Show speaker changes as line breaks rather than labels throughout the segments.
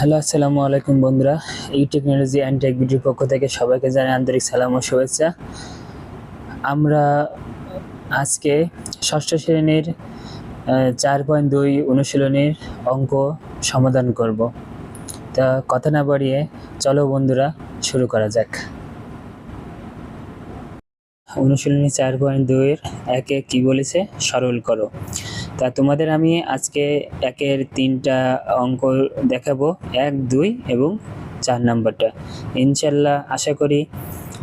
Hello, আসসালামু আলাইকুম বন্ধুরা। এই টেকনোলজি অ্যান্ড টেক ভিডিওর পক্ষ থেকে সবাইকে জানাই আন্তরিক সালাম ও শুভেচ্ছা। আমরা আজকে ষষ্ঠ শ্রেণির চার পয়েন্ট দুই অনুশীলনীর অঙ্ক সমাধান করব। তা কথা না বাড়িয়ে চলো বন্ধুরা, শুরু করা যাক। অনুশীলনী চার পয়েন্ট দুইয়ের একে কি বলেছে? সরল করো। তা তোমাদের আমি আজকে একের তিনটা অঙ্ক দেখাবো। এক, দুই এবং চার নাম্বারটা। ইনশাল্লাহ আশা করি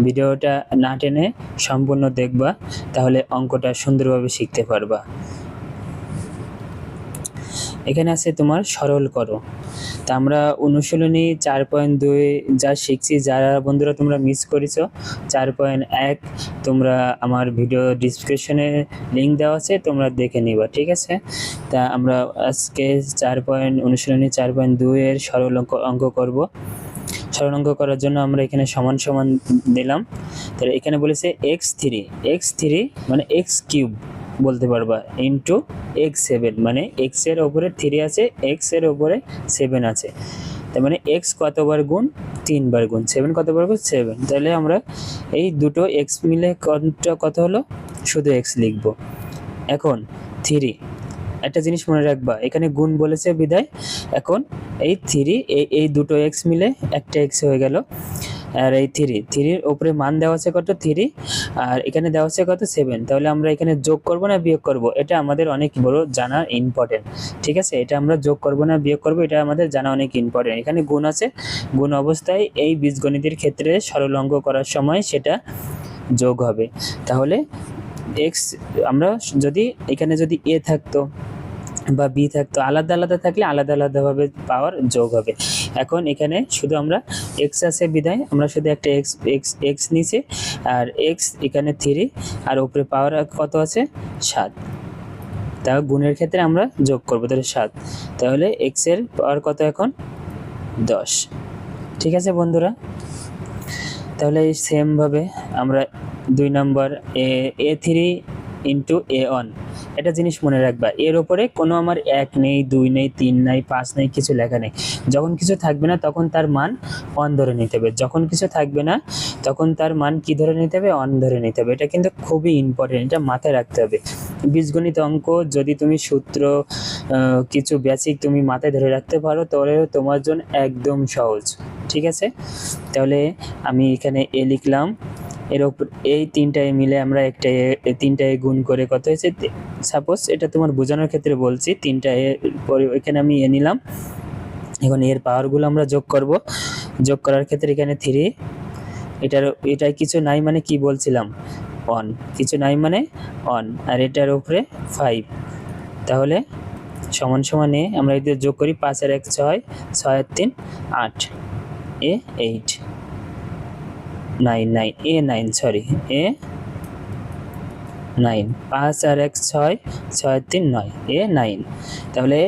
ভিডিওটা না টেনে সম্পূর্ণ দেখবা, তাহলে অঙ্কটা সুন্দরভাবে শিখতে পারবা। এখানে আছে তোমার সরল করো। তা আমরা অনুশীলনী চার পয়েন্ট দুই যা শিখছি, যারা বন্ধুরা তোমরা মিস করেছ, চার পয়েন্ট এক তোমরা আমার ভিডিও ডিসক্রিপশনে লিঙ্ক দেওয়া আছে, তোমরা দেখে নিবা, ঠিক আছে? তা আমরা আজকে চার পয়েন্ট, অনুশীলনী চার পয়েন্ট দুইয়ের সরল অঙ্ক অঙ্ক করব। সরল অঙ্ক করার জন্য আমরা এখানে সমান সমান দিলাম। তাহলে এখানে বলেছে এক্স থ্রি এক্স থ্রি মানে এক্স কিউব বলতে পারবা ইন্টু এক্স সেভেন মানে এক্সের ওপরে থ্রি আছে এক্সের ওপরে সেভেন আছে। তার মানে এক্স কতবার গুণ? তিনবার গুণ। সেভেন কতবার গুণ? সেভেন তাহলে আমরা এই দুটো এক্স মিলে কত কত হলো? শুধু এক্স লিখব। এখন থ্রি একটা জিনিস মনে রাখবা, এখানে গুণ বলেছে বিদায়। এখন এই থ্রি এই দুটো এক্স মিলে একটা এক্স হয়ে গেল। আর এই থ্রি থ্রির ওপরে মান দেওয়া আছে কত? থ্রি আর এখানে দেওয়া আছে কত? সেভেন তাহলে আমরা এখানে যোগ করব না বিয়োগ করব? এটা আমাদের অনেক বড় জানা ইম্পর্টেন্ট ঠিক আছে? এটা আমরা যোগ করব না বিয়োগ করব? এটা আমাদের জানা অনেক ইম্পর্টেন্ট এখানে গুণ আছে। গুণ অবস্থায় এই বীজগণিতের ক্ষেত্রে সরল অঙ্ক করার সময় সেটা যোগ হবে। তাহলে এক্স আমরা যদি এখানে যদি এ থাকতো বা বি থাকতো, আলাদা আলাদা থাকলে আলাদা আলাদাভাবে পাওয়ার যোগ হবে। এখন এখানে শুধু আমরা এক্স আছে বিদায় আমরা শুধু একটা এক্স এক্স এক্স নিছি আর এক্স এখানে থ্রি আর উপরে পাওয়ার কত আছে? সাত। তা গুণের ক্ষেত্রে আমরা যোগ করব, তাহলে সাত। তাহলে এক্সের পাওয়ার কত এখন? দশ। ঠিক আছে বন্ধুরা? তাহলে সেমভাবে আমরা দুই নম্বর a a three into a one একটা জিনিস মনে রাখবা। এর ওপরে কোনো আমার এক নেই, দুই নেই, তিন নেই, পাঁচ নেই, কিছু লেখা নেই। যখন কিছু থাকবে না, তখন তার মান অন ধরে নিতে হবে। যখন কিছু থাকবে না, তখন তার মান কি ধরে নিতে হবে? অন ধরে নিতে হবে। এটা কিন্তু খুবই ইম্পর্টেন্ট এটা মাথায় রাখতে হবে। বীজগণিত অঙ্ক, যদি তুমি সূত্র কিছু বেসিক তুমি মাথায় ধরে রাখতে পারো, তাহলে তোমার জন্য একদম সহজ। ঠিক আছে? তাহলে আমি এখানে এ লিখলাম। এর এই তিনটায় মিলে আমরা একটা তিনটায় গুণ করে কত হয়েছে? সাপোজ এটা তোমার বোঝানোর ক্ষেত্রে বলছি তিনটা পরে, এখানে আমি এ নিলাম। এখন এর পাওয়ারগুলো আমরা যোগ করব। যোগ করার ক্ষেত্রে এখানে থ্রি এটার এটাই কিছু নাই মানে কি বলছিলাম? অন কিছু নাই মানে অন আর এটার উপরে ফাইভ তাহলে সমান সমান আমরা এদের যোগ করি, পাঁচ আর এক ছয় ছয় আর তিন, আট। A eight nine nine, a nine sorry a nine, পাঁচ আর এক ছয় ছয় তিন নয়, এ নাইন। তাহলে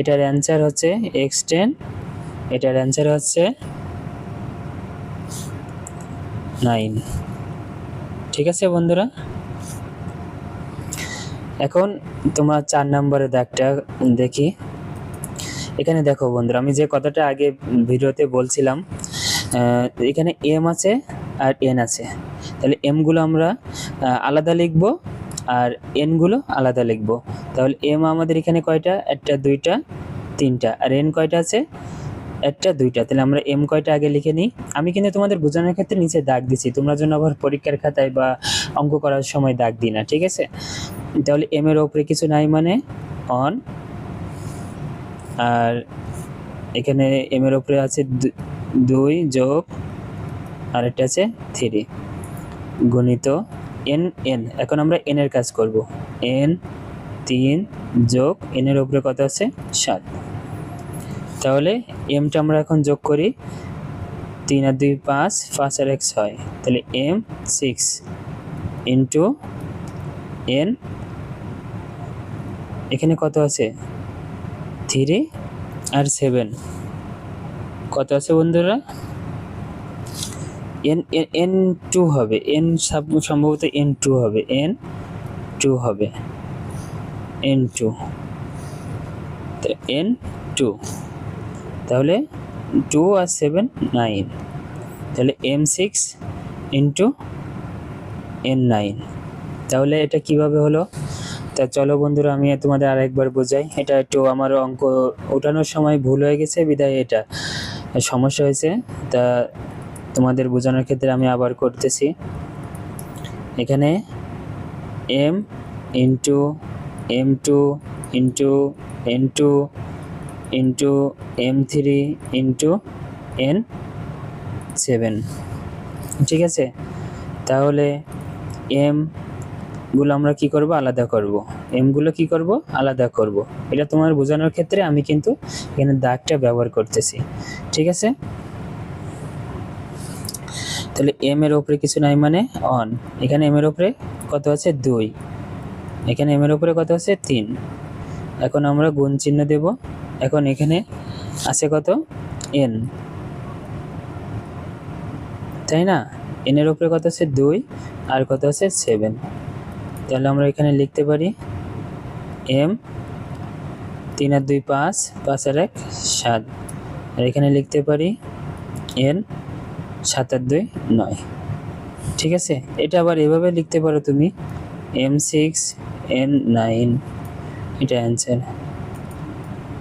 এটার অ্যান্সার হচ্ছে এক্স টেন এটার অ্যান্সার হচ্ছে নাইন। ঠিক আছে বন্ধুরা? এখন তোমার চার নম্বরের দাগটা দেখি। এখানে দেখো বন্ধুরা, আমি যে কথাটা আগে ভিডিওতে বলছিলাম এখানে এম আছে আর এন আছে। তাহলে এমগুলো আমরা আলাদা লিখব আর এনগুলো আলাদা লিখব। তাহলে এম আমাদের এখানে কয়টা? একটা, দুইটা, তিনটা। আর এন কয়টা আছে? একটা, দুইটা। তাহলে আমরা এম কয়টা আগে লিখে নিই? আমি কিন্তু তোমাদের বোঝানোর ক্ষেত্রে নিচে দাগ দিছি। তোমরা জন্য আবার পরীক্ষার খাতায় বা অঙ্ক করার সময় দাগ দিই না, ঠিক আছে? তাহলে এম এর ওপরে কিছু নাই মানে অন আর এখানে এম এর ওপরে আছে দুই যোগ আর একটা আছে থ্রি। গণিত এন এন। এখন আমরা এন এর কাজ করব। এন তিন যোগ এন এর উপরে কত আছে? সাত। তাহলে এমটা আমরা এখন যোগ করি। তিন আর দুই পাঁচ পাঁচ আর এক ছয়। তাহলে এম সিক্স ইন্টু এন। এখানে কত আছে? থ্রি আর সেভেন। কত আছে বন্ধুরা? এন এন টু হবে। এন সম্ভবত এন টু হবে। এন টু হবে। এন টু এন টু তাহলে টু আর সেভেন নাইন তাহলে m six into n nine তাহলে এটা কীভাবে হলো? তা চলো বন্ধুরা, আমি তোমাদের আরেকবার বোঝাই। এটা একটু আমার অঙ্ক ওঠানোর সময় ভুল হয়ে গেছে, বিদায় এটা। সমস্যা হয়েছে। তা তোমাদের বোঝানোর ক্ষেত্রে আমি আবার করতেছি। এখানে m into m two into n two into m three into n seven ঠিক আছে? তাহলে এমগুলো আমরা কি করব? আলাদা করব। এমগুলো কি করব? আলাদা করব। এটা তোমার বোঝানোর ক্ষেত্রে আমি কিন্তু এখানে দাগটা ব্যবহার করতেছি। ঠিক আছে? তাহলে এম এর উপরে কিছু নাই মানে অন এখানে এম এর উপরে কত আছে? দুই। এখানে এম এর উপরে কত আছে? তিন। এখন আমরা গুণ চিহ্ন দেব। এখন এখানে আছে কত? এন তাই না? এন এর উপরে কত আছে? দুই। আর কত আছে? সেভেন তাহলে আমরা এখানে লিখতে পারি এম তিন আর দুই পাঁচ পাঁচ আর এক, সাত। আর এখানে লিখতে পারি এন সাত নয়। ঠিক আছে? এটা আবার এভাবে লিখতে পারো তুমি। M six n nine. এটা answer.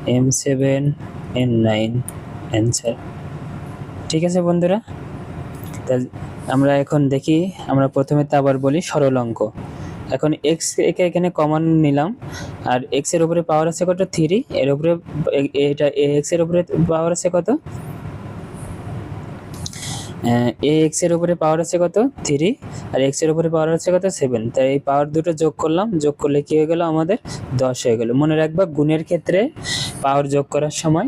M seven n nine. Answer. ঠিক আছে বন্ধুরা? তা আমরা এখন দেখি, আমরা প্রথমে তো আবার বলি সরল অঙ্ক। এখন এক্স একে এখানে কমন নিলাম, আর এক্সের উপরে পাওয়ার আছে কত? থ্রি এর উপরে, এটা এক্সের উপরে পাওয়ার আছে কত? এ এক্সের উপরে পাওয়ার আছে কত? থ্রি আর এক্সের উপরে পাওয়ার আছে কত? সেভেন তাই এই পাওয়ার দুটো যোগ করলাম। যোগ করলে কি হয়ে গেল? আমাদের দশ হয়ে গেল। মনে রাখবা, গুণের ক্ষেত্রে পাওয়ার যোগ করার সময়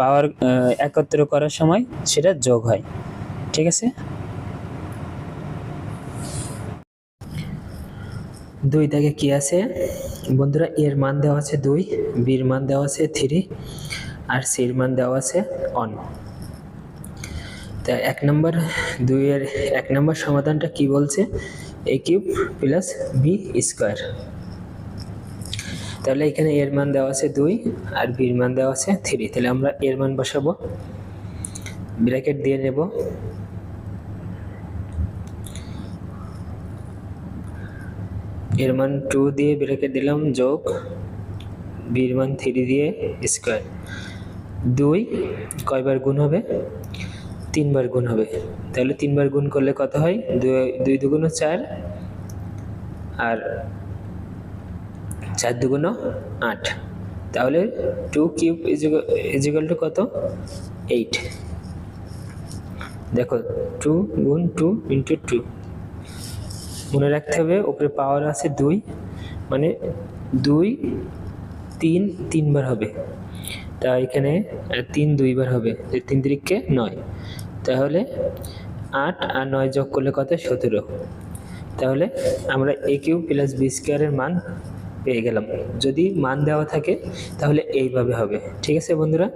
পাওয়ার একত্র করার সময় সেটা যোগ হয়। ঠিক আছে? দুই দাগে কি আছে? বন্ধুরা, এর মান দেওয়া আছে দুই, বির মান দেওয়া আছে থ্রি আর সির মান দেওয়া আছে অন তা এক নম্বর দুইয়ের, এক নম্বর সমাধানটা কি বলছে? A cube plus b square তাহলে এখানে এর মান দেওয়া আছে দুই আর বির মান দেওয়া আছে থ্রি তাহলে আমরা এর মান বসাবো। ব্র্যাকেট দিয়ে নেব। এর মান টু দিয়ে ব্র্যাকেট দিলাম, যোগ। বির মান থ্রি দিয়ে স্কোয়ার দুই, কয়বার গুণ হবে? তিনবার গুণ হবে। তাহলে তিনবার গুণ করলে কত হয়? দুই দুগুণ চার আর চার দুগুণ আট। তাহলে two cube is equal two কত? এইট দেখো টু গুণ টু ইন্টু টু মনে রাখতে হবে ওপরে পাওয়ার আছে দুই মানে দুই তিন তিনবার হবে। তা এখানে তিন দুইবার হবে তিন তিরিককে নয়। তাহলে আট আর নয় যোগ করলে কত? সতেরো। তাহলে আমরা এ কিউ প্লাস বি স্কোয়ারের মান পেয়ে গেলাম। যদি মান দেওয়া থাকে, তাহলে এইভাবে হবে। ঠিক আছে বন্ধুরা?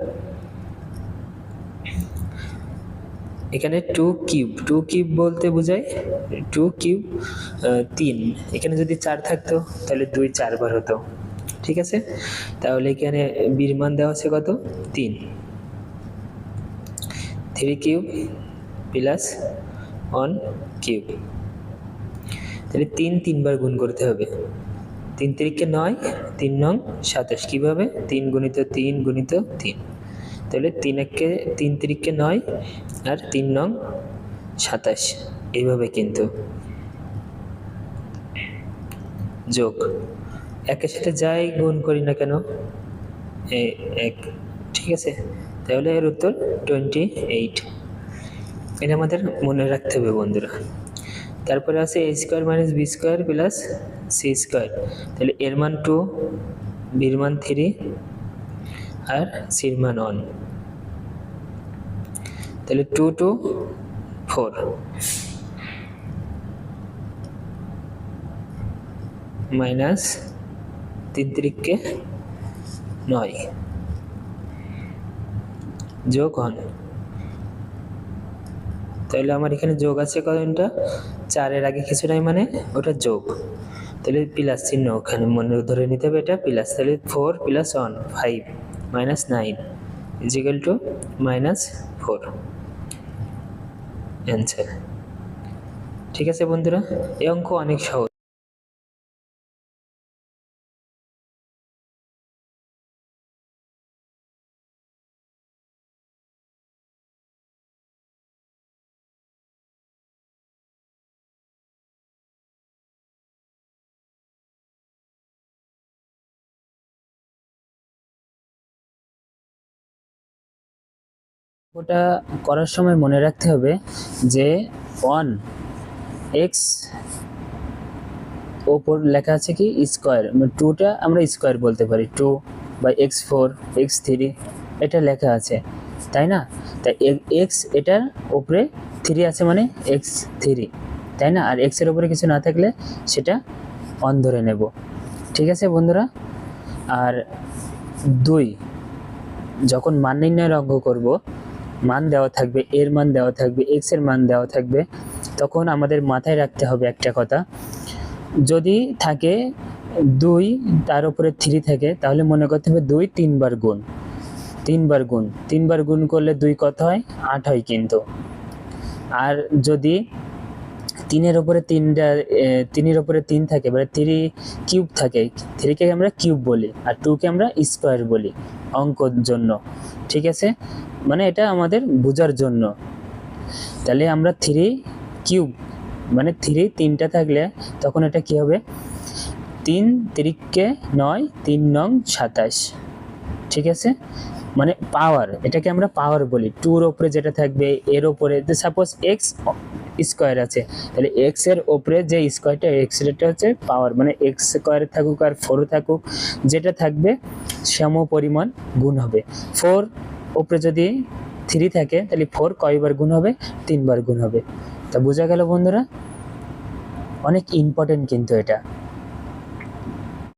এখানে টু কিউব। টু কিউব বলতে বোঝায় টু কিউব তিন। এখানে যদি চার থাকতো, তাহলে দুই চারবার হতো। ঠিক আছে? তাহলে এখানে বীর মান দেওয়া আছে কত? তিন। Three cube plus one cube তাহলে তিন তিনবার গুণ করতে হবে। তিন তিরিকে নয়, তিন নং সাতাশ। কীভাবে? তিন গুণিত তিন গুণিত তিন। তাহলে তিন একে, তিন তিরিকে নয় আর তিন নং সাতাশ। এইভাবে কিন্তু যোগ। একের সাথে যাই গুণ করি না কেন? এক। ঠিক আছে? তাহলে এর উত্তর টোয়েন্টি এইট এটা আমাদের মনে রাখতে হবে বন্ধুরা। তারপরে আছে a square minus b square plus c square তাহলে এর মান টু বির মান থ্রি আর সির মান ওয়ান তাহলে টু টু ফোর মাইনাস তিন তিরিককে নয়। যোগ হন তাহলে আমার এখানে যোগ আছে কতটা চারের আগে কিছু নাই মানে ওটা যোগ। তাহলে প্লাস চিহ্ন ওখানে মনে ধরে নিতে হবে এটা প্লাস তাহলে four plus one five minus nine is equal two minus four answer ঠিক আছে বন্ধুরা, এই অঙ্ক অনেক সহজ। ওটা করার সময় মনে রাখতে হবে যে ওয়ান এক্স ওপর লেখা আছে কি স্কোয়ার মানে টুটা আমরা স্কোয়ার বলতে পারি টু বা এক্স ফোর এক্স থ্রি এটা লেখা আছে, তাই না? তাই এক্স এটার ওপরে থ্রি আছে মানে এক্স থ্রি তাই না? আর এক্সের ওপরে কিছু না থাকলে সেটা অন ধরে নেব, ঠিক আছে বন্ধুরা? আর দুই, যখন মান নির্ণয়ের অঙ্ক করব মান দেওয়া থাকবে, এর মান দেওয়া থাকবে এক্সের মান দেওয়া থাকবে, তখন আমাদের মাথায় রাখতে হবে একটা কথা। যদি থাকে দুই, তার উপরে থ্রি থাকে, তাহলে মনে করতে হবে দুই তিনবার গুণ। তিনবার গুণ। তিনবার গুণ করলে দুই কত হয়? আট হয় কিন্তু। আর যদি তিনের উপরে তিনটা তিনের উপরে তিন থাকে মানে থ্রি কিউব থাকে থ্রিকে আমরা কিউব বলি, আর টুকে আমরা স্কোয়ার বলি, অঙ্কর জন্য। ঠিক আছে? মানে এটা আমাদের বোঝার জন্য। তাহলে আমরা থ্রি কিউব মানে থ্রি তিনটা থাকলে তখন এটা কি হবে? তিন তিরিককে নয়, তিন নং সাতাশ। ঠিক আছে? মানে পাওয়ার এটাকে আমরা পাওয়ার বলি। টুর ওপরে যেটা থাকবে, এর ওপরে সাপোজ এক্স স্কোয়ার আছে, তাহলে এক্সের ওপরে যে স্কোয়ারটা এক্স এটা হচ্ছে পাওয়ার মানে এক্স স্কোয়ার থাকুক আর ফোর থাকুক, যেটা থাকবে সম পরিমাণ গুণ হবে। ফোর ওপরে যদি থ্রি থাকে, তাহলে ফোর কয়বার গুণ হবে? তিনবার গুণ হবে। তা বোঝা গেল বন্ধুরা? অনেক ইম্পর্টেন্ট কিন্তু এটা।